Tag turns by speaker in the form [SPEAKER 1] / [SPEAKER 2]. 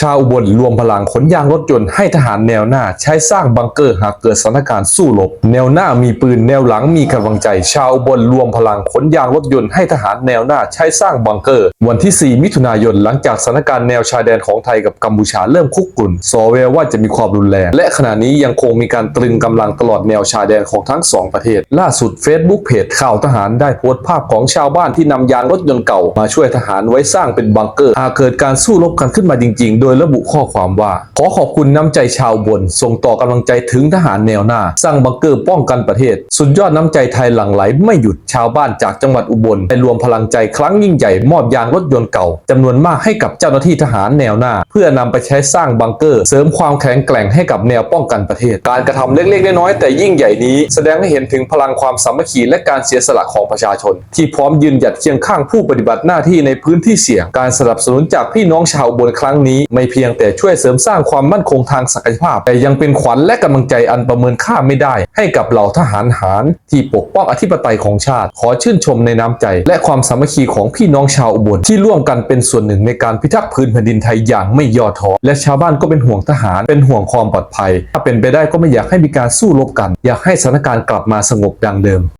[SPEAKER 1] ชาวอุบลรวมพลังขนยางรถยนต์ให้ทหารแนวหน้า ใช้สร้างบังเกอร์หากเกิดสถานการณ์สู้รบแนวหน้ามีปืนแนวหลังมีกำลังใจ ชาวอุบลรวมพลังขนยางรถยนต์ให้ทหารแนวหน้า ใช้สร้างบังเกอร์ วันที่ 4 มิถุนายนหลังจากสถานการณ์แนวชายแดนของไทยกับกัมพูชาเริ่มคุกกุ่นสอแววว่าจะมีความรุนแรงและขณะนี้ยังคงมีการตรึงกำลังตลอดแนวชายแดนของทั้งสองประเทศ ล่าสุด Facebook เพจข่าวทหารได้โพสต์ภาพของชาวบ้านที่นำยางรถยนต์เก่ามาช่วยทหารไว้สร้างเป็นบังเกอร์หากเกิดการสู้รบกันขึ้นมาจริง ๆ โดยยระบุข้อความว่า ขอขอบคุณน้ำใจชาวอุบน ส่งต่อกำลังใจถึงทหารแนวหน้า สร้างบังเกอร์ป้องกันประเทศ สุดยอดน้ำใจไทยหลั่งไหลไม่หยุดชาวบ้านจากจังหวัดอุบลได้รวมพลังใจครั้งยิ่งใหญ่มอบยางรถยนต์เก่าจำนวนมากให้กับเจ้าหน้าที่ทหารแนวหน้า เพื่อนำไปใช้สร้างบังเกอร์ เสริมความแข็งแกร่งให้กับแนวป้องกันประเทศ การกระทำเล็กๆน้อยๆแต่ยิ่งใหญ่นี้ แสดงให้เห็นถึงพลังความสามัคคีและการเสียสละของประชาชน ที่พร้อมยืนหยัดเคียงข้างผู้ปฏิบัติหน้าที่ในพื้นที่เสี่ยง การสนับสนุนจากพี่น้องชาวอุบนครั้งนี้ไม่เพียงแต่ช่วยเสริมสร้างความมั่นคงทางศักยภาพ แต่ยังเป็นขวัญและกำลังใจอันประเมินค่าไม่ได้ ให้กับเหล่าทหารหารที่ปกป้องอธิปไตยของชาติ ขอชื่นชมในน้ำใจ และความสามัคคีของพี่น้องชาวอุบลที่ร่วมกันเป็นส่วนหนึ่งในการพิทักษ์พื้นแผ่นดินไทยอย่างไม่ย่อท้อและชาวบ้านก็เป็นห่วงทหาร เป็นห่วงความปลอดภัย ถ้าเป็นไปได้ก็ไม่อยากให้มีการสู้รบกัน อยากให้สถานการณ์กลับมาสงบดังเดิม